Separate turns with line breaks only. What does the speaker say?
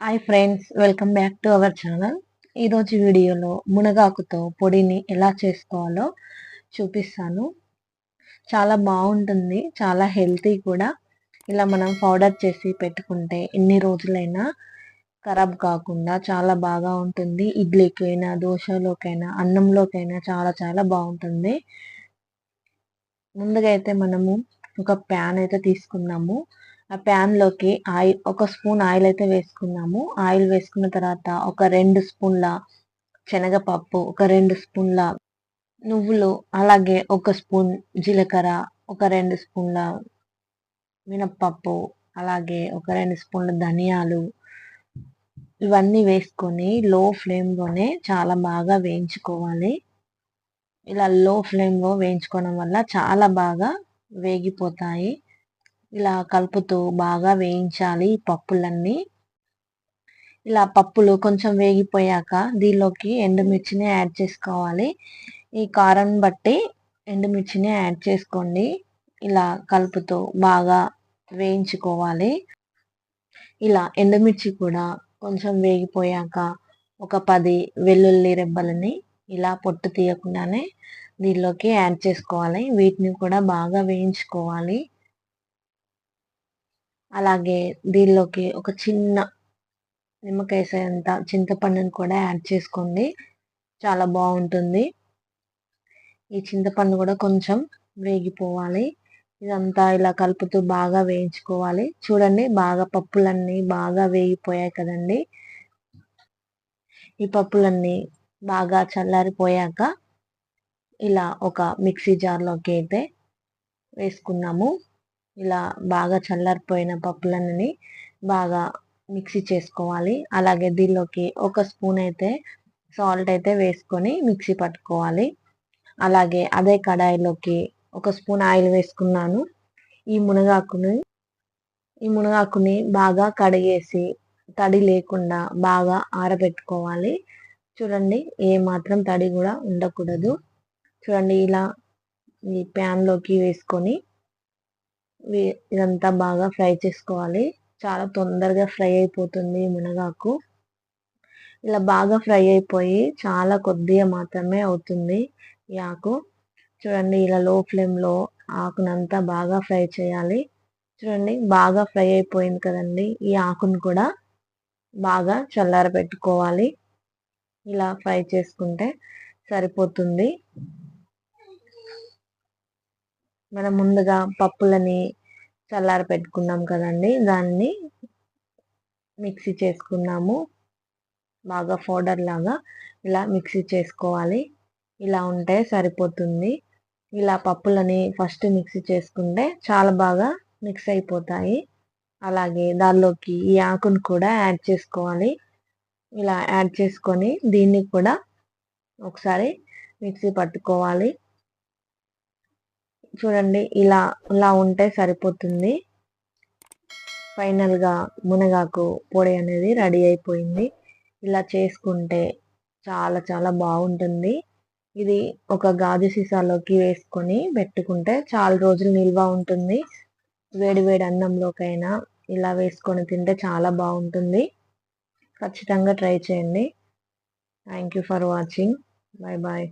Hi friends welcome back to our channel ఈరోజు వీడియోలో మునగాకుతో పొడిని ఎలా చేసుకోవాలో చూపిస్తాను. చాలా బాగుంటుంది చాలా హెల్తీ కూడా. ఇలా మనం పౌడర్ చేసి పెట్టుకుంటే ఎన్ని రోజులైనా ఖరాబ్ కాకుండా చాలా బాగా ఉంటుంది. ఇడ్లీకైనా దోశలోకైనా అన్నంలోకైనా చాలా చాలా బాగుంటుంది. ముందుగా అయితే మనము ఒక ప్యాన్ అయితే తీసుకున్నాము. ఆ ప్యాన్లోకి ఆయిల్ ఒక స్పూన్ ఆయిల్ అయితే వేసుకున్నాము. ఆయిల్ వేసుకున్న తర్వాత ఒక రెండు స్పూన్ల శనగపప్పు ఒక రెండు స్పూన్ల నువ్వులు అలాగే ఒక స్పూన్ జీలకర్ర ఒక రెండు స్పూన్ల మినప్పప్పు అలాగే ఒక రెండు స్పూన్ల ధనియాలు. ఇవన్నీ వేసుకొని లో ఫ్లేమ్లోనే చాలా బాగా వేయించుకోవాలి. ఇలా లో ఫ్లేమ్లో వేయించుకోవడం వల్ల చాలా బాగా వేగిపోతాయి. ఇలా కలుపుతూ బాగా వేయించాలి ఈ పప్పులన్నీ. ఇలా పప్పులు కొంచెం వేగిపోయాక దీనిలోకి ఎండుమిర్చిని యాడ్ చేసుకోవాలి. ఈ కారం బట్టి ఎండుమిర్చిని యాడ్ చేసుకోండి. ఇలా కలుపుతూ బాగా వేయించుకోవాలి. ఇలా ఎండుమిర్చి కూడా కొంచెం వేగిపోయాక ఒక పది వెల్లుల్లి రెబ్బలని ఇలా పొట్టు తీయకుండానే దీనిలోకి యాడ్ చేసుకోవాలి. వీటిని కూడా బాగా వేయించుకోవాలి. అలాగే దీనిలోకి ఒక చిన్న నిమ్మకాయ అంత చింతపండుని కూడా యాడ్ చేసుకోండి. చాలా బాగుంటుంది. ఈ చింతపండు కూడా కొంచెం వేగిపోవాలి. ఇదంతా ఇలా కలుపుతూ బాగా వేయించుకోవాలి. చూడండి బాగా పప్పులన్నీ బాగా వేగిపోయాయి కదండి. ఈ పప్పులన్నీ బాగా చల్లారిపోయాక ఇలా ఒక మిక్సీ జార్లోకి అయితే వేసుకున్నాము ఇలా బాగా చల్లారిపోయిన పప్పులన్నీ బాగా మిక్సీ చేసుకోవాలి. అలాగే దీనిలోకి ఒక స్పూన్ అయితే సాల్ట్ అయితే వేసుకొని మిక్సీ పట్టుకోవాలి. అలాగే అదే కడాయిలోకి ఒక స్పూన్ ఆయిల్ వేసుకున్నాను. ఈ మునగాకుని ఈ మునగాకుని బాగా కడిగేసి తడి లేకుండా బాగా ఆరబెట్టుకోవాలి. చూడండి ఏ మాత్రం తడి కూడా ఉండకూడదు. చూడండి ఇలా ఈ ప్యాన్లోకి వేసుకొని ఇదంతా బాగా ఫ్రై చేసుకోవాలి. చాలా తొందరగా ఫ్రై అయిపోతుంది మునగాకు. ఇలా బాగా ఫ్రై అయిపోయి చాలా కొద్దిగా మాత్రమే అవుతుంది ఈ ఆకు. చూడండి ఇలా లో ఫ్లేమ్లో ఆకునంతా బాగా ఫ్రై చేయాలి. చూడండి బాగా ఫ్రై అయిపోయింది కదండి. ఈ ఆకును కూడా బాగా చల్లార పెట్టుకోవాలి ఇలా ఫ్రై చేసుకుంటే సరిపోతుంది. మనం ముందుగా పప్పులని చల్లార పెట్టుకున్నాం కదండి. దాన్ని మిక్సీ చేసుకున్నాము. బాగా పౌడర్ లాగా ఇలా మిక్సీ చేసుకోవాలి. ఇలా ఉంటే సరిపోతుంది. ఇలా పప్పులని ఫస్ట్ మిక్సీ చేసుకుంటే చాలా బాగా మిక్స్ అయిపోతాయి. అలాగే దానిలోకి ఈ ఆకును కూడా యాడ్ చేసుకోవాలి. ఇలా యాడ్ చేసుకొని దీన్ని కూడా ఒకసారి మిక్సీ పట్టుకోవాలి. చూడండి ఇలా ఇలా ఉంటే సరిపోతుంది. ఫైనల్గా మునగాకు పొడి అనేది రెడీ అయిపోయింది. ఇలా చేసుకుంటే చాలా చాలా బాగుంటుంది. ఇది ఒక గాజు సీసాలోకి వేసుకొని పెట్టుకుంటే చాలా రోజులు నిల్వ ఉంటుంది. వేడి వేడి అన్నంలోకైనా ఇలా వేసుకొని తింటే చాలా బాగుంటుంది. ఖచ్చితంగా ట్రై చేయండి. Thank you for watching bye bye